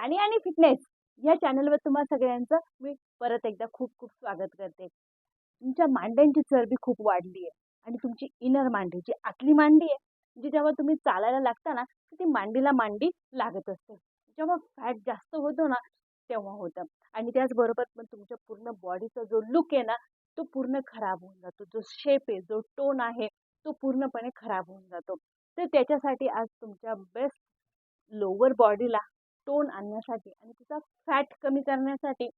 आणि आणि फिटनेस या चॅनलवर तुम्हा सगळ्यांचं मी परत एकदा खूप खूप स्वागत करते. तुमच्या मांड्यांची चरबी खूप वाढली आहे आणि तुमची इनर मांडी जी आतली मांडी आहे म्हणजे जेव्हा तुम्ही चालायला लागता ना तर ती मांडीला मांडी लागत असते. जेव्हा फॅट जास्त होतो ना तेव्हा होतं. आणि त्याचबरोबर पण तुमच्या पूर्ण बॉडीचा जो लुक आहे ना तो पूर्ण खराब होऊन जातो. जो शेप आहे जो टोन आहे तो पूर्णपणे खराब होऊन जातो. तर त्याच्यासाठी आज तुमच्या बेस्ट लोअर बॉडीला टोन आणण्यासाठी आणि तिचा फॅट कमी करण्यासाठी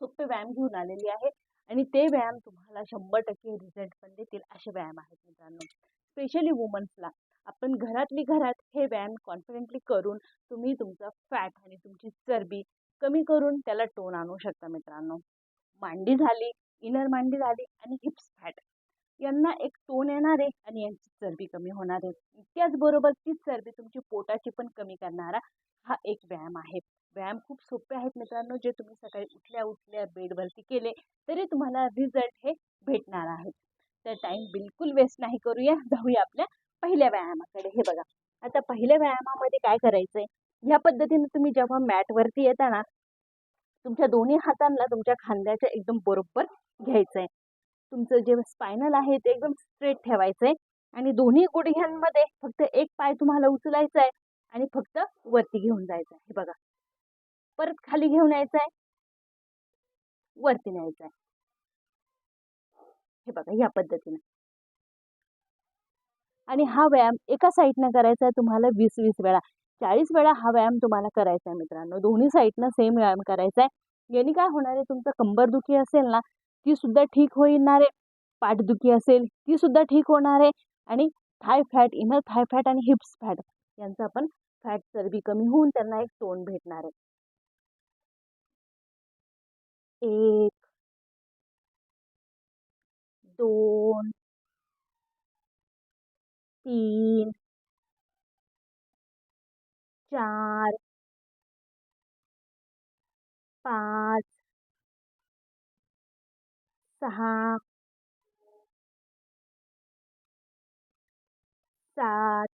सोपे व्यायाम घेऊन आलेली आहे. आणि ते व्यायाम तुम्हाला शंभर टक्के रिझल्ट पण देतील असे व्यायाम आहेत मित्रांनो. स्पेशली वुमन्सला आपण घरातली घरात हे व्यायाम कॉन्फिडेंटली करून तुम्ही तुमचा फॅट आणि तुमची चरबी कमी करून त्याला टोन आणू शकता मित्रांनो. मांडी झाली इनर मांडी झाली आणि हिप्स फॅट यांना एक टोन येणार आहे आणि यांची चरबी कमी होणार आहे. त्याचबरोबर तीच चरबी तुमची पोटाची पण कमी करणारा हा एक व्यायाम आहे. व्यायाम खूप सोपे आहेत मित्रांनो. जे तुम्ही सकाळी उठल्या उठल्या बेडवरती केले तरी तुम्हाला रिझल्ट हे भेटणार आहेत. तर टाईम बिलकुल वेस्ट नाही करूया. जाऊया आपल्या पहिल्या व्यायामाकडे. हे बघा. आता पहिल्या व्यायामामध्ये काय करायचं आहे ह्या पद्धतीने तुम्ही जेव्हा मॅटवरती येता ना तुमच्या दोन्ही हातांना तुमच्या खांद्याच्या एकदम बरोबर घ्यायचं आहे तुमचं जे स्पायनल आहे ते एकदम स्ट्रेट ठेवायचं आहे आणि दोन्ही गुडघ्यांमध्ये फक्त एक पाय तुम्हाला उचलायचा आहे आणि फक्त वरती घेऊन जायचं आहे. हे बघा. परत खाली घेऊन यायचं आहे. वरती न्यायचं आहे. हे बघा या पद्धतीने. आणि हा व्यायाम एका साईडनं करायचा आहे तुम्हाला वीस वीस वेळा. चाळीस वेळा हा व्यायाम तुम्हाला करायचा आहे मित्रांनो. दोन्ही साईडनं सेम व्यायाम करायचा आहे. याने काय होणार आहे तुमचं कंबरदुखी असेल ना ती सुद्धा ठीक होणार आहे. पाठदुखी असेल ती सुद्धा ठीक होणार आहे. आणि thigh fat inner thigh fat आणि हिप्स फॅट यांचा पण फॅट चरबी कमी होऊन त्यांना एक टोन भेटणार आहे. एक दोन तीन चार पाच सहा सात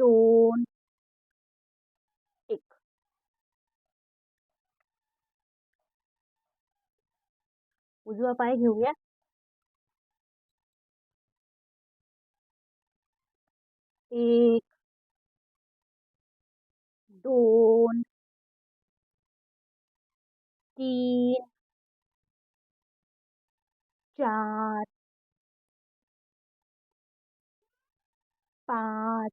दोन. एक. उजवा पाय घेऊया. एक. दोन. तीन. चार पाच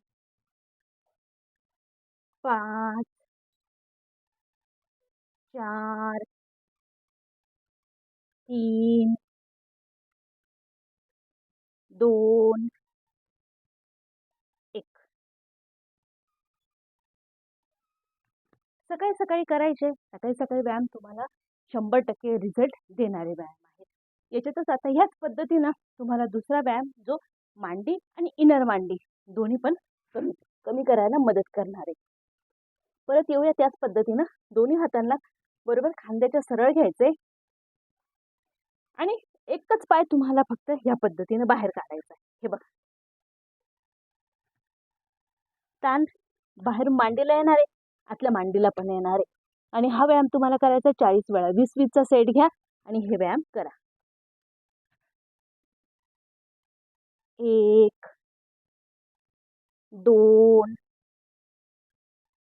पाच. चार. तीन. दोन. एक. सकाळी सकाळी करायचे. सकाळी सकाळी व्यायाम तुम्हाला शंभर टक्के रिझल्ट देणारे व्यायाम आहेत. याच्यातच आता ह्याच पद्धतीनं तुम्हाला दुसरा व्यायाम जो मांडी आणि इनर मांडी दोन्ही पण कमी कमी करायला मदत करणार आहे. परत येऊया त्याच पद्धतीनं. दोन्ही हातांना बरोबर खांद्याच्या सरळ घ्यायचे आणि एकच पाय तुम्हाला फक्त या पद्धतीनं बाहेर काढायचा आहे हे बघ. ताण बाहेर मांडीला येणार आहे आतल्या मांडीला पण येणार. आहे आणि हा व्यायाम तुम्हाला करायचा चाळीस वेळा. वीस वीसचा सेट घ्या आणि हे व्यायाम करा. एक दोन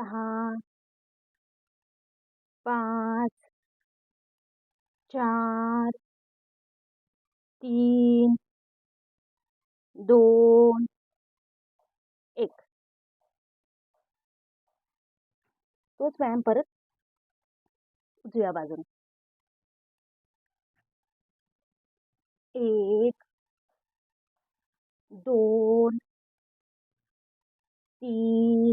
सहा पाच चार तीन दोन एक। तोच व्यायाम परत उजव्या बाजूने. एक दोन तीन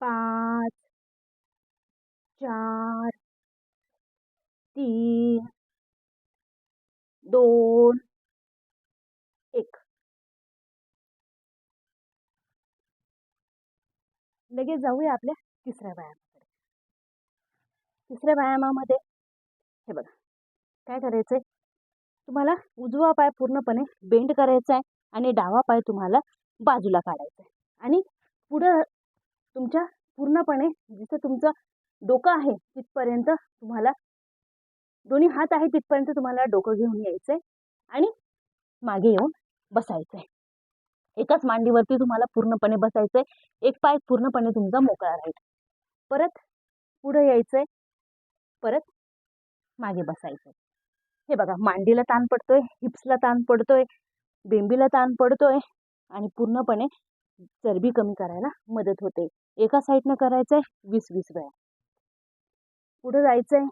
पाच चार तीन दोन एक. लगेच जाऊया आपल्या तिसऱ्या व्यायामाकडे. तिसऱ्या व्यायामामध्ये हे बघा काय करायचंय? तुम्हाला उजवा पाय पूर्णपणे बेंड करायचा आहे आणि डावा पाय तुम्हाला बाजूला काढायचा आहे आणि पुढं तुमच्या पूर्णपणे जिथं तुमचं डोकं आहे तिथपर्यंत तुम्हाला दोन्ही हात आहे तिथपर्यंत तुम्हाला डोकं घेऊन यायचं आहे आणि मागे येऊन बसायचं आहे एकाच मांडीवरती तुम्हाला पूर्णपणे बसायचं आहे एक पाय पूर्णपणे तुमचा मोकळा राहील. परत पुढं यायचं आहे परत मागे बसायचं आहे हे बघा मांडीला ताण पडतोय हिप्सला ताण पडतोय बेंबीला ताण पडतोय आणि पूर्णपणे चरबी कमी करायला मदत होते. एका साईडनं करायचं आहे वीस वीस वेळा. पुढं जायचं आहे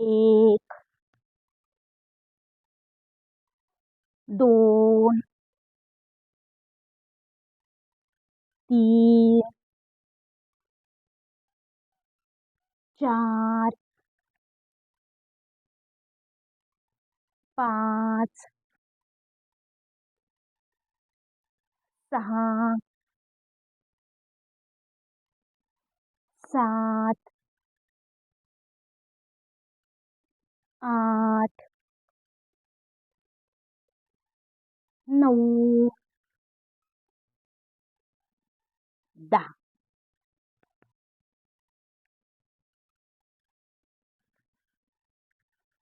एक दोन तीन चार पाच. सहा. सात. आठ. नऊ. दहा.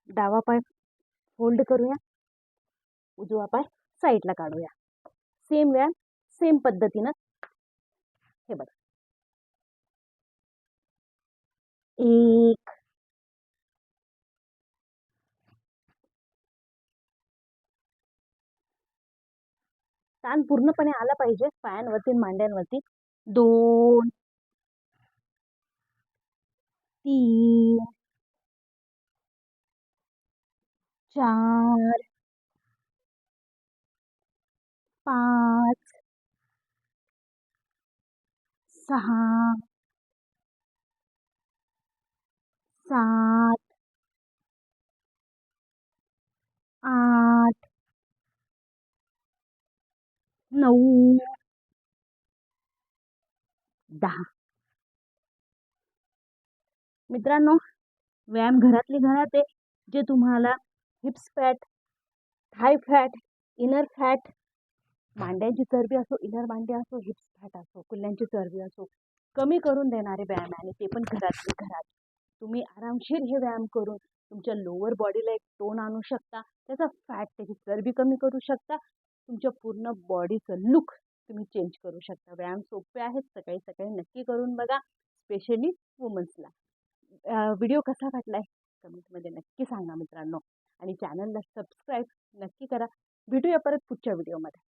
डावा पाय फोल्ड करूया. उजवा पाय साईडला काढूया. सेम व्यायाम सेम पद्धतीनं. हे बघा. एक. ताण पूर्णपणे आला पाहिजे पायांवरती मांड्यांवरती. दोन. तीन. चार पाच सहा सात आठ नऊ दहा. मित्रांनो व्यायाम घरातली घरात आहे जे तुम्हाला hips fat thigh fat inner fat मांड्यांची चरबी असो इनर मांडे असो हिप्स फॅट असो कुल्ल्यांची चरबी असो कमी करून देणारे व्यायाम आहे आणि ते पण घरातली घरात. तुम्ही आरामशीर हे व्यायाम करून तुमच्या लोअर बॉडीला एक टोन आणू शकता. त्याचा फॅट त्याची चरबी कमी करू शकता. तुमच्या पूर्ण बॉडीचं लुक तुम्ही चेंज करू शकता. व्यायाम सोपे आहेत सकाळी सकाळी नक्की करून बघा स्पेशली वुमन्सला व्हिडिओ कसा वाटलाय? कमेंटमध्ये नक्की सांगा मित्रांनो. आणि चॅनलला सबस्क्राईब नक्की करा. भेटूया परत पुढच्या व्हिडिओमध्ये